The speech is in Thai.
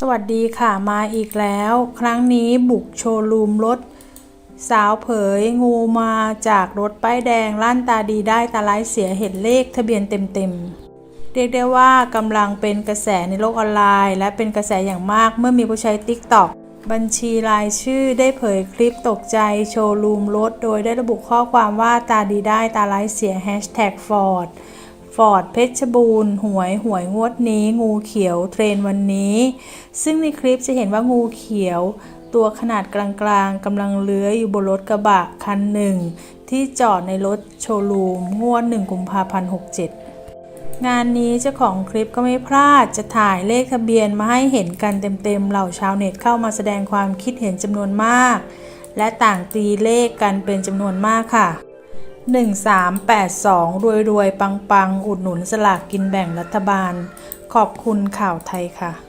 สวัสดีค่ะมาอีกแล้ว ครั้งนี้บุกโชว์รูมรถ สาวเผยงูมาจากรถป้ายแดงลั่นตาดีได้ตาไร้เสียเห็นเลขทะเบียนเต็มๆ เรียกได้ว่ากำลังเป็นกระแสในโลกออนไลน์ และเป็นกระแสอย่างมากเมื่อมีผู้ใช้ TikTok บัญชีรายชื่อได้เผยคลิปตกใจโชว์รูมรถ โดยได้ระบุข้อความว่าตาดีได้ตาไร้เสีย Hashtag Ford ฟอร์ดเพชรบูรณ์หวยหวยงวดนี้ งูเขียวเทรนวันนี้ ซึ่งในคลิปจะเห็นว่างูเขียว ตัวขนาดกลางๆกำลังเลื้อยอยู่บนรถกระบะคันหนึ่ง ที่จอดในรถโชว์รูมงวด1กุมภาพันธ์67 งานนี้เจ้าของคลิปก็ไม่พลาดจะถ่ายเลขทะเบียนมาให้เห็นกันเต็มๆเหล่าชาวเน็ตเข้ามาแสดงความคิดเห็นจำนวนมาก และต่างตีเลขกันเป็นจำนวนมากค่ะ 1382 รวยรวยปังปัง อุดหนุนสลากกินแบ่งรัฐบาล ขอบคุณข่าวไทยค่ะ